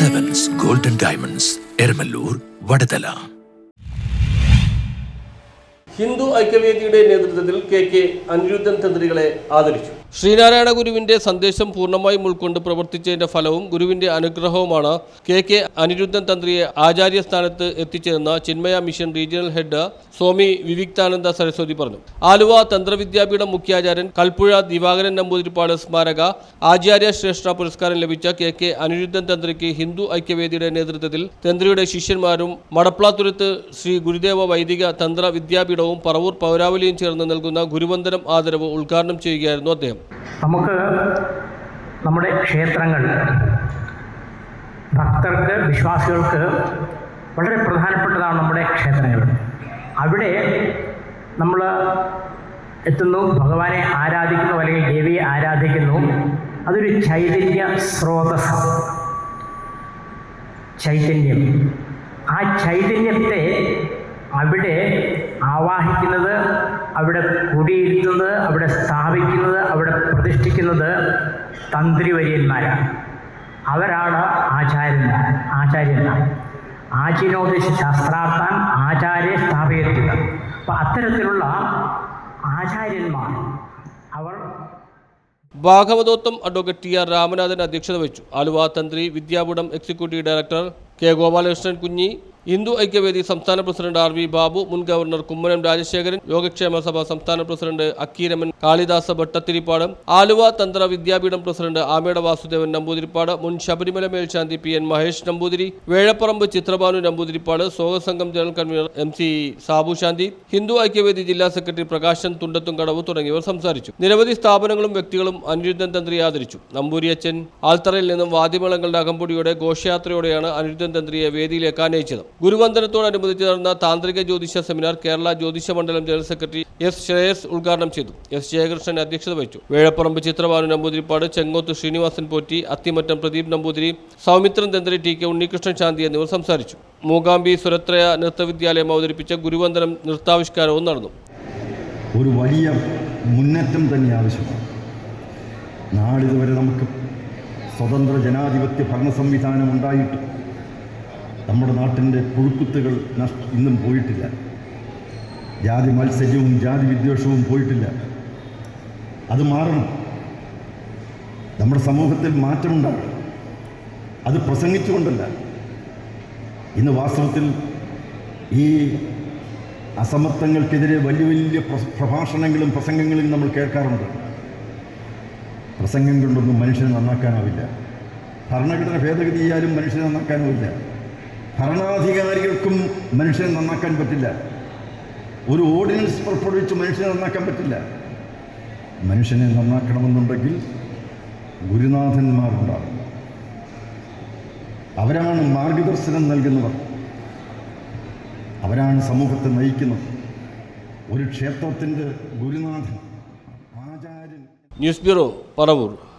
Diamonds Eramallur Vadathala Hindu ഐക്യവേദിയുടെ നേതൃത്വത്തിൽ K K Anirudhan തന്ത്രികളെ ആദരിച്ചു. ശ്രീനാരായണ ഗുരുവിന്റെ സന്ദേശം പൂർണമായും ഉൾക്കൊണ്ട് പ്രവർത്തിച്ചതിന്റെ ഫലവും ഗുരുവിന്റെ അനുഗ്രഹവുമാണ് കെ കെ അനിരുദ്ധൻ തന്ത്രിയെ ആചാര്യ സ്ഥാനത്ത് എത്തിച്ചതെന്ന് Chinmaya mission regional head Swami Vivikthananda Saraswathi പറഞ്ഞു. ആലുവ തന്ത്രവിദ്യാപീഠം മുഖ്യാചാര്യൻ കൽപ്പുഴ ദിവാകരൻ നമ്പൂതിരിപ്പാട് സ്മാരക ആചാര്യ ശ്രേഷ്ഠ പുരസ്കാരം ലഭിച്ച കെ കെ അനിരുദ്ധൻ തന്ത്രിക്ക് ഹിന്ദു ഐക്യവേദിയുടെ നേതൃത്വത്തിൽ തന്ത്രിയുടെ ശിഷ്യന്മാരും മടപ്ലാത്തുരത്ത് ശ്രീ ഗുരുദേവ വൈദിക തന്ത്ര വിദ്യാപീഠവും പറവൂർ പൗരാവലിയും ചേർന്ന് നൽകുന്ന ഗുരുവന്ദനം ആദരവ് ഉദ്ഘാടനം ചെയ്യുകയായിരുന്നു അദ്ദേഹം. നമുക്ക് നമ്മുടെ ക്ഷേത്രങ്ങൾ ഭക്തർക്ക് വിശ്വാസികൾക്ക് വളരെ പ്രധാനപ്പെട്ടതാണ് നമ്മുടെ ക്ഷേത്രങ്ങൾ. അവിടെ നമ്മൾ എത്തുന്നു ഭഗവാനെ ആരാധിക്കുന്നു അല്ലെങ്കിൽ ദേവിയെ ആരാധിക്കുന്നു. അതൊരു ചൈതന്യ സ്രോതസ് ചൈതന്യം. ആ ചൈതന്യത്തെ അവിടെ ആവാഹിക്കുന്നത് അവിടെ കുടിയിരുത്തുന്നത് അവിടെ സ്ഥാപിക്കുന്നത് അവിടെ പ്രതിഷ്ഠിക്കുന്നത് തന്ത്രിവര്യന്മാരാണ് അവരാണ് ആചാര്യന്മാർ ആചാര്യന്മാർ. ആചിനോദിശ ശാസ്ത്രാർത്ഥം ആചാര്യ സ്ഥാപയത്തുക അപ്പം അത്തരത്തിലുള്ള ആചാര്യന്മാർ അവർ ഭാഗവതോത്വം അഡ്വക്കേറ്റ് ടി ആർ രാമനാഥൻ അധ്യക്ഷത വഹിച്ചു. ആലുവ തന്ത്രി വിദ്യാപീഠം എക്സിക്യൂട്ടീവ് ഡയറക്ടർ കെ ഗോപാലകൃഷ്ണൻ കുഞ്ഞി ഹിന്ദു ഐക്യവേദി സംസ്ഥാന പ്രസിഡന്റ് ആർ വി ബാബു മുൻ ഗവർണർ കുമ്മനം രാജശേഖരൻ യോഗക്ഷേമ സഭ സംസ്ഥാന പ്രസിഡന്റ് അക്കീരമൻ കാളിദാസ ഭട്ടത്തിരിപ്പാട് ആലുവ തന്ത്ര വിദ്യാപീഠം പ്രസിഡന്റ് ആമേട വാസുദേവൻ നമ്പൂതിരിപ്പാട് മുൻ ശബരിമല മേൽശാന്തി P N Mahesh Namboothiri Vezhapparambu Chithrabhanu Namboothiripad സ്വാഗതസംഘം general convener M C Sabu Santhi Hindu Aikyavedi ജില്ലാ സെക്രട്ടറി പ്രകാശൻ തുണ്ടത്തുംകടവ് തുടങ്ങിയവർ സംസാരിച്ചു. നിരവധി സ്ഥാപനങ്ങളും വ്യക്തികളും അനിരുദ്ധൻ തന്ത്രി ആദരിച്ചു. നമ്പൂരിയച്ചൻ ആൽത്തറയിൽ നിന്നും വാദ്യമേളങ്ങളുടെ അകമ്പടിയോടെ ഘോഷയാത്രയോടെയാണ് അനിരുദ്ധൻ തന്ത്രിയെ വേദിയിലേക്ക് ആനയിച്ചത്. ഗുരുവന്ദനത്തോടനുബന്ധിച്ച് നടന്ന താന്ത്രിക ജ്യോതിഷ സെമിനാർ കേരള ജ്യോതിഷ മണ്ഡലം ജനറൽ സെക്രട്ടറി എസ് ശ്രേയസ് ഉദ്ഘാടനം ചെയ്തു. എസ് ജയകൃഷ്ണൻ അധ്യക്ഷത വഹിച്ചു. വേഴപ്പറമ്പ് ചിത്രഭാനു നമ്പൂതിരിപ്പാട് ചെങ്ങോത്ത് ശ്രീനിവാസൻ പോറ്റി അത്തിമറ്റം പ്രദീപ് നമ്പൂതിരി സൗമിത്രൻ തന്ത്രി ടി കെ ഉണ്ണികൃഷ്ണൻ ശാന്തി എന്നിവർ സംസാരിച്ചു. മൂകാംബി സുരത്രയ നൃത്തവിദ്യാലയം അവതരിപ്പിച്ച ഗുരുവന്ദനം നൃത്താവിഷ്കാരവും നടന്നു. ഒരു വലിയ മുന്നേറ്റം തന്നെ ആവശ്യമാണ്. നാളിതുവരെ നമുക്ക് സ്വതന്ത്ര ജനാധിപത്യ ഭരണ സംവിധാനം ഉണ്ടായിട്ട് നമ്മുടെ നാട്ടിന്റെ പുഴുക്കുത്തുകൾ നഷ്ട ഇന്നും പോയിട്ടില്ല. ജാതി മത്സര്യവും ജാതി വിദ്വേഷവും പോയിട്ടില്ല. അത് മാറണം. നമ്മുടെ സമൂഹത്തിൽ മാറ്റമുണ്ടാകണം. അത് പ്രസംഗിച്ചുകൊണ്ടല്ല. ഇന്ന് വാസ്തവത്തിൽ ഈ അസമത്വങ്ങൾക്കെതിരെ വലിയ വലിയ പ്രഭാഷണങ്ങളും പ്രസംഗങ്ങളും നമ്മൾ കേൾക്കാറുണ്ട്. പ്രസംഗം കൊണ്ടൊന്നും മനുഷ്യനെ നന്നാക്കാനാവില്ല. ഭരണഘടന ഭേദഗതി മനുഷ്യനെ നന്നാക്കാനാവില്ല. ഭരണാധികാരികൾക്കും മനുഷ്യനെ നന്നാക്കാൻ പറ്റില്ല. ഒരു ഓർഡിനൻസ് പുറപ്പെടുവിച്ച് മനുഷ്യനെ നന്നാക്കാൻ പറ്റില്ല. മനുഷ്യനെ നന്നാക്കണമെന്നുണ്ടെങ്കിൽ ഗുരുനാഥന്മാരുണ്ടാകും അവരാണ് മാർഗദർശനം നൽകുന്നവർ. അവരാണ് സമൂഹത്തെ നയിക്കുന്നത് ഒരു ക്ഷേത്രത്തിന്റെ ഗുരുനാഥൻ ആചാര്യൻ. News bureau Paravur.